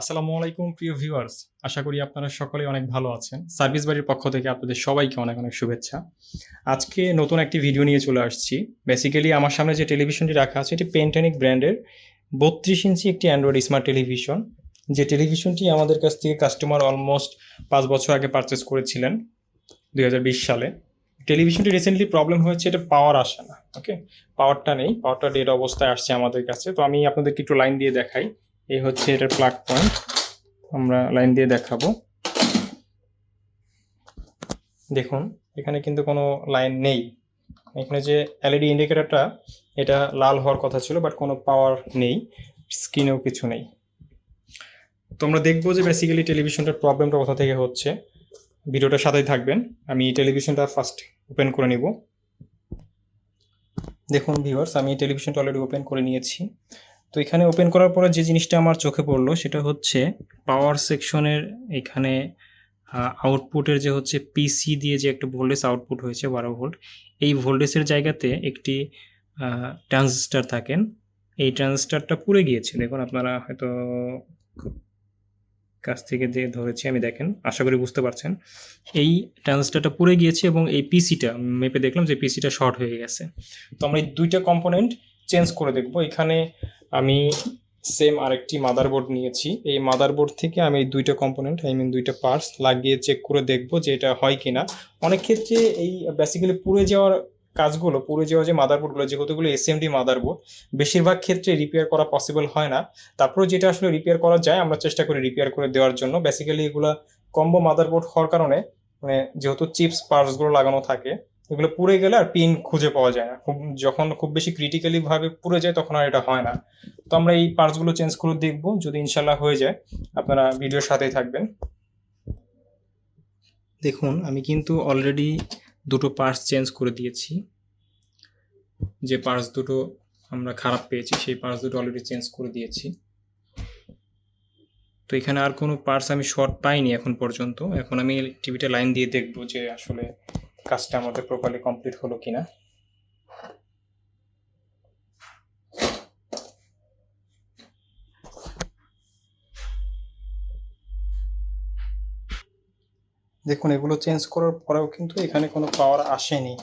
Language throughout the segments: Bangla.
আসসালামু আলাইকুম, প্রিয় ভিউয়ার্স। আশা করি আপনারা সকলেই অনেক ভালো আছেন। সার্ভিস বাড়ির পক্ষ থেকে আপনাদের সবাইকে অনেক অনেক শুভেচ্ছা। আজকে নতুন একটি ভিডিও নিয়ে চলে আসছি। বেসিক্যালি আমার সামনে যে টেলিভিশনটি রাখা আছে, এটি পেন্টানিক ব্র্যান্ডের বত্রিশ ইঞ্চি একটি অ্যান্ড্রয়েড স্মার্ট টেলিভিশন। যে টেলিভিশনটি আমাদের কাছ থেকে কাস্টমার অলমোস্ট পাঁচ বছর আগে পারচেস করেছিলেন, দুই হাজার বিশ সালে। টেলিভিশনটি রিসেন্টলি প্রবলেম হয়েছে, এটা পাওয়ার আসে না ওকে পাওয়ারটা নেই পাওয়ারটা ডেড অবস্থায় আসছে আমাদের কাছে। তো আমি আপনাদেরকে একটু লাইন দিয়ে দেখাই। এই হচ্ছে এটার প্লাগ পয়েন্ট আমরা লাইন দিয়ে দেখাবো। দেখুন, এখানে কিন্তু কোনো লাইন নেই। এখানে যে এলইডি ইন্ডিকেটরটা এটা লাল হওয়ার কথা ছিল বাট কোনো পাওয়ার নেই। স্ক্রিনেও কিছু নেই। তো আমরা দেখব যে বেসিক্যালি টেলিভিশনটার প্রবলেমটা কোথা থেকে হচ্ছে। ভিডিওটার সাথেই থাকবেন। আমি টেলিভিশনটা ফার্স্ট ওপেন করে নিব। দেখুন ভিউয়ার্স আমি টেলিভিশনটা অলরেডি ওপেন করে নিয়েছি। তো এখানে ওপেন করার পরে যে জিনিসটা আমার চোখে পড়ল সেটা হচ্ছে পাওয়ার সেকশনের এখানে আউটপুটের যে হচ্ছে পিসি দিয়ে যে একটা ভোল্টেজ আউটপুট হয়েছে বারো ভোল্ট এই ভোল্টেজের জায়গাতে একটি ট্রানজিস্টার থাকেন। এই ট্রানজিস্টারটা পুড়ে গিয়েছে। দেখুন, আপনারা হয়তো কাছ থেকে দিয়ে ধরেছি আমি দেখেন, আশা করি বুঝতে পারছেন। এই ট্রানজিস্টারটা পুড়ে গিয়েছে এবং এই পিসিটা মেপে দেখলাম যে পিসিটা শর্ট হয়ে গেছে। তো আমরা এই দুইটা কম্পোনেন্ট চেঞ্জ করে দেখব। এখানে আমি সেম আরেকটি মাদারবোর্ড নিয়েছি। এই মাদারবোর্ড থেকে আমি দুইটা কম্পোনেন্ট আই মিন দুইটা পার্টস লাগিয়ে চেক করে দেখব যে এটা হয় কিনা। অনেক ক্ষেত্রে এই বেসিক্যালি পুড়ে যাওয়ার কাজগুলো, পুড়ে যাওয়া যে মাদারবোর্ডগুলো যেহেতুগুলো এসএমডি মাদারবোর্ড বেশিরভাগ ক্ষেত্রে রিপেয়ার করা পসিবল হয় না। তারপরে যেটা আসলে রিপেয়ার করা যায়, আমরা চেষ্টা করি রিপেয়ার করে দেওয়ার জন্য। বেসিক্যালি এগুলো কম্বো মাদারবোর্ড হওয়ার কারণে মানে যেহেতু চিপস পার্টসগুলো লাগানো থাকে এগুলো পুড়ে গেলে আর পিন খুঁজে পাওয়া যায় না। খুব, যখন খুব বেশি ক্রিটিক্যালি ভাবে পুড়ে যায় তখন আর এটা হয় না। তো আমরা এই পার্টসগুলো চেঞ্জ করে দেখব, যদি ইনশাল্লাহ হয়ে যায়, আপনারা ভিডিওর সাথেই থাকবেন। দেখুন, আমি কিন্তু অলরেডি দুটো পার্টস চেঞ্জ করে দিয়েছি। যে পার্টস দুটো আমরা খারাপ পেয়েছি, সেই পার্টস দুটো অলরেডি চেঞ্জ করে দিয়েছি। তো এখানে আর কোনো পার্টস আমি শর্ট পাইনি এখন পর্যন্ত। এখন আমি টিভিটা লাইন দিয়ে দেখব যে আসলে কাজটা আমাদের প্রপারলি কমপ্লিট হলো কিনা। দেখুন, এগুলো চেঞ্জ করার পরেও কিন্তু এখানে কোনো পাওয়ার আসেনি।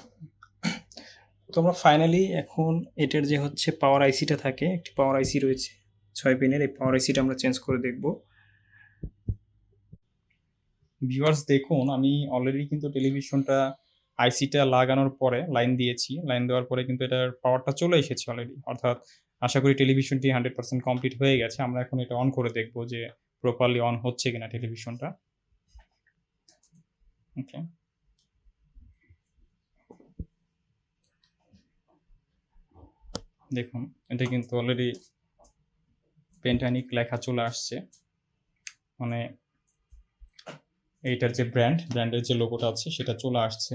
তো আমরা ফাইনালি এখন এটার যে হচ্ছে পাওয়ার আইসিটা থাকে, একটি পাওয়ার আইসি রয়েছে, ছয় পিনের এই পাওয়ার আইসিটা আমরা চেঞ্জ করে দেখব। ভিউয়ার্স দেখুন, আমি অলরেডি কিন্তু টেলিভিশনটা আইসিটা লাগানোর পরে লাইন দিয়েছি। লাইন দেওয়ার পরে কিন্তু এটার পাওয়ারটা চলে এসেছে অলরেডি অর্থাৎ আশা করি টেলিভিশনটি হান্ড্রেড পার্সেন্ট কমপ্লিট হয়ে গেছে। আমরা এখন এটা অন করে দেখব যে প্রপারলি অন হচ্ছে কিনা টেলিভিশনটা ওকে দেখুন, এটা কিন্তু অলরেডি পেন্টানিক লেখা চলে আসছে। মানে এইটার যে ব্র্যান্ড ব্র্যান্ডের যে লোগোটা আছে, সেটা চলে আসছে।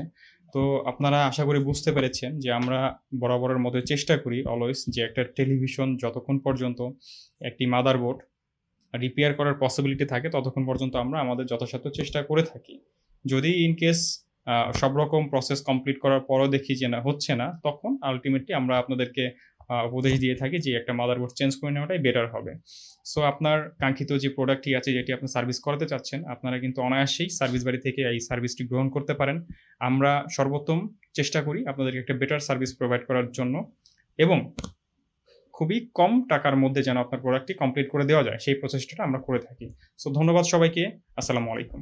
তো আপনারা আশা করি বুঝতে পেরেছেন যে আমরা বরাবরের মতো চেষ্টা করি অলওয়েজ যে একটা টেলিভিশন যতক্ষণ পর্যন্ত একটি মাদারবোর্ড রিপেয়ার করার পসিবিলিটি থাকে, ততক্ষণ পর্যন্ত আমরা আমাদের যথাসাধ্য চেষ্টা করে থাকি। যদি ইন কেস সব রকম প্রসেস কমপ্লিট করার পরও দেখি যে না, হচ্ছে না, তখন আলটিমেটলি আমরা আপনাদেরকে উপদেশ দিয়ে থাকি যে একটা মাদারবোর্ড চেঞ্জ করে নেওয়াটাই বেটার হবে। সো আপনার কাঙ্ক্ষিত যে প্রোডাক্টটি আছে, যেটি আপনি সার্ভিস করাতে চাচ্ছেন, আপনারা কিন্তু অনায়াসেই সার্ভিস বাড়ি থেকে এই সার্ভিসটি গ্রহণ করতে পারেন। আমরা সর্বোত্তম চেষ্টা করি আপনাদেরকে একটা বেটার সার্ভিস প্রোভাইড করার জন্য এবং খুবই কম টাকার মধ্যে যেন আপনার প্রোডাক্টটি কমপ্লিট করে দেওয়া যায়, সেই প্রচেষ্টাটা আমরা করে থাকি। সো ধন্যবাদ সবাইকে। আসসালামু আলাইকুম।